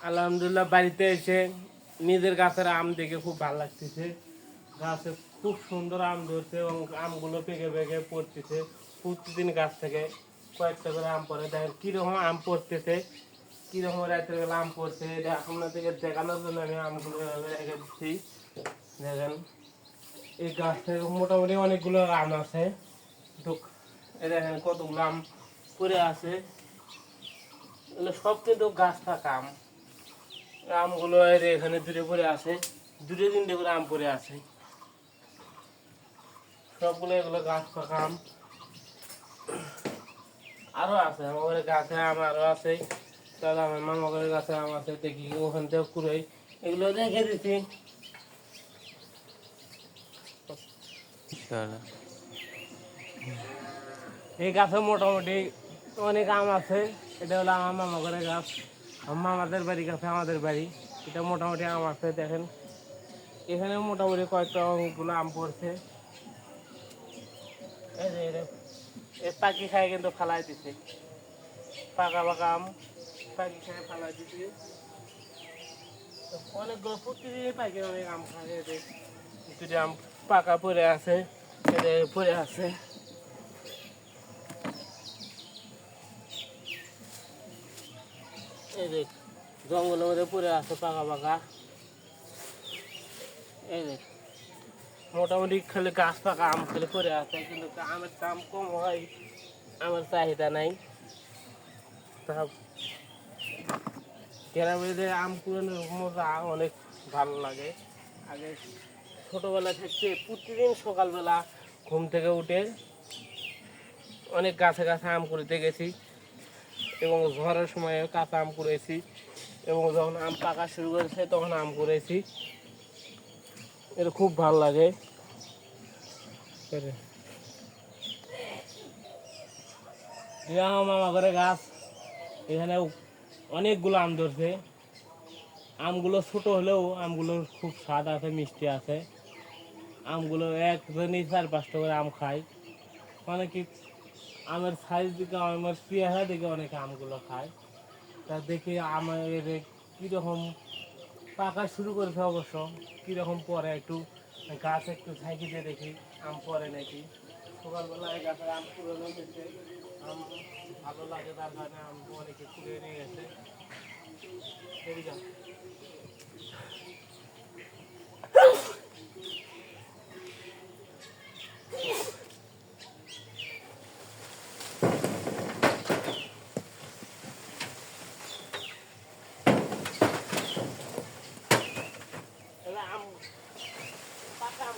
আলহামদুলিল্লাহ, বাড়িতে এসে নিজের গাছের আম দেখে খুব ভালো লাগতেছে। গাছে খুব সুন্দর আম ধরছে এবং আমগুলো পেকে পেকে পড়তেছে। প্রতিদিন গাছ থেকে কয়েকটা করে আম পড়ে। দেখেন কীরকম আম পড়তেছে, কীরকম রাতের বেলা আম পড়ছে, এটা আপনাদেরকে দেখানোর জন্য আমি আমগুলো রেখে দিচ্ছি। দেখেন, এই গাছ থেকে মোটামুটি অনেকগুলো আম আছে। দেখেন কতগুলো আম পড়ে আছে। সব কিন্তু গাছ থাকা আম। আমগুলো এখানে দূরে পড়ে আছে দূরে তিনটে করে আম পড়ে আছে। সবগুলো এগুলো গাছ পাকা আম। আরও আছে আমাদের গাছে আম আরও আছে তাহলে আমার মামা করে গাছে আম আছে দেখি ওখান থেকে কুড়াই এগুলো রেখে দিচ্ছি এই গাছে মোটামুটি অনেক আম আছে এটা হলো আমার মামা করে গাছ। আমার মামাদের বাড়ি গাছে আমাদের বাড়ি। এটা মোটামুটি আম আছে দেখেন। এখানে মোটামুটি কয়েকটা অনেকগুলো আম পড়ছে। পাখি খায় কিন্তু ফালাই দিছে। পাকা পাকা আম পাখি খায় ফালাই দিছে। অনেকগুলো প্রতিদিনই পাখি অনেক আম খায়। এই যে, দুটি আম পাকা পড়ে আছে পড়ে আছে। এই দেখ জঙ্গলের মধ্যে পড়ে আছে পাকা পাকা। এই দেখ মোটামুটি খালি গাছ পাকা, আম খালি পড়ে আছে, কিন্তু আমের দাম কম হয়, আমার চাহিদা নাই। তা গ্রামের আম কুড়ানোর মজা অনেক ভালো লাগে। আগে ছোটোবেলা থাকতে প্রতিদিন সকালবেলা ঘুম থেকে উঠে অনেক গাছে গাছে আম কুড়িতে গেছি। এবং ঝড়ের সময় কাঁচা আম করেছি এবং যখন আম পাকা শুরু করেছে তখন আম করেছি এটা খুব ভালো লাগে। মামা করে গাছ। এখানে অনেকগুলো আম ধরছে। আমগুলো ছোট হলেও আমগুলো খুব স্বাদ আছে, মিষ্টি আছে। আমগুলো একজনই চার পাঁচটা করে আম খায়। মানে কি আমের সাইজ দিকে আমার পেয়ারা দিকে অনেকে আমগুলো খায়। তা দেখি আমার কীরকম পাকা শুরু করেছে অবশ্য, কীরকম পরে একটু গাছ একটু ঝাঁকিতে দেখি, আম পরে নাকি। সকালবেলায় গাছের আম পুরোনো গেছে, আম ভালো লাগে তার কারণে আম অনেকে কুড়ে নিয়ে গেছে এই যা। তাহলে আম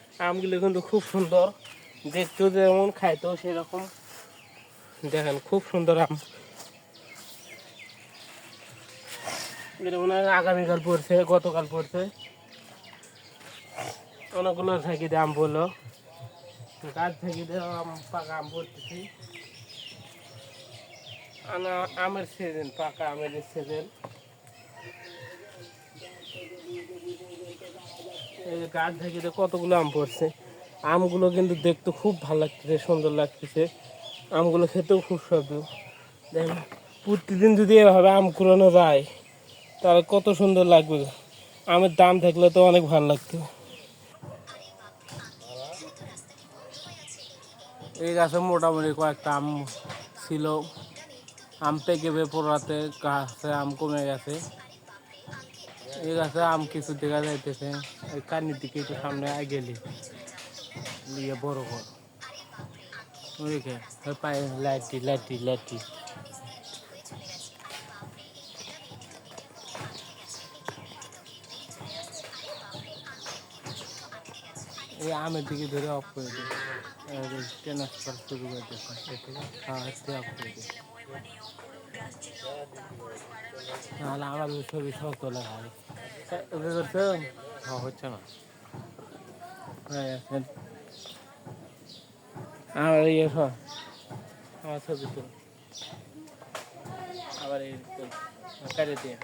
আমগুলো কিন্তু খুব সুন্দর। দেখতেও যেমন, খাইতেও সেরকম। দেখেন, খুব সুন্দর আম। আগামীকাল পড়ছে, গতকাল পড়ছে। অনেকগুলো থাকিতে আম পড়ল। গাছ থাকিতে আম, পাকা আম পড়তেছি। আমের সিজন পাকা আমের সিজন এই গাছ থেকে কতগুলো আম পড়ছে। আমগুলো কিন্তু দেখতে খুব ভালো লাগতেছে, সুন্দর লাগতেছে। আমগুলো খেতেও খুব সুস্বাদু। দেখেন, প্রতিদিন যদি এভাবে আম কুড়ানো যায়, তাহলে কত সুন্দর লাগবে। আমের দাম থাকলে তো অনেক ভালো লাগতো। এই গাছে মোটামুটি কয়েকটা আম ছিল। আম পেকে পড়াতে গাছে আম কমে গেছে। এই গাছে আম কিছু দেখা যাইতেছে। ওই কানির দিকে একটু সামনে গেলি। লিয়ে বড় কর ওইকে ওই পায়ে লাইটি লাইটি এই আমের দিকে ধরে অফ করে দিই। শুরু করে হ্যাঁ অফ করে দিই। নাহলে আমার ছবি সব তোলা হয় ওকে করছ হ্যাঁ হচ্ছে না এখন আমার ইয়ে আমার ছবি তুল আবার এই তুল কেটে দিয়ে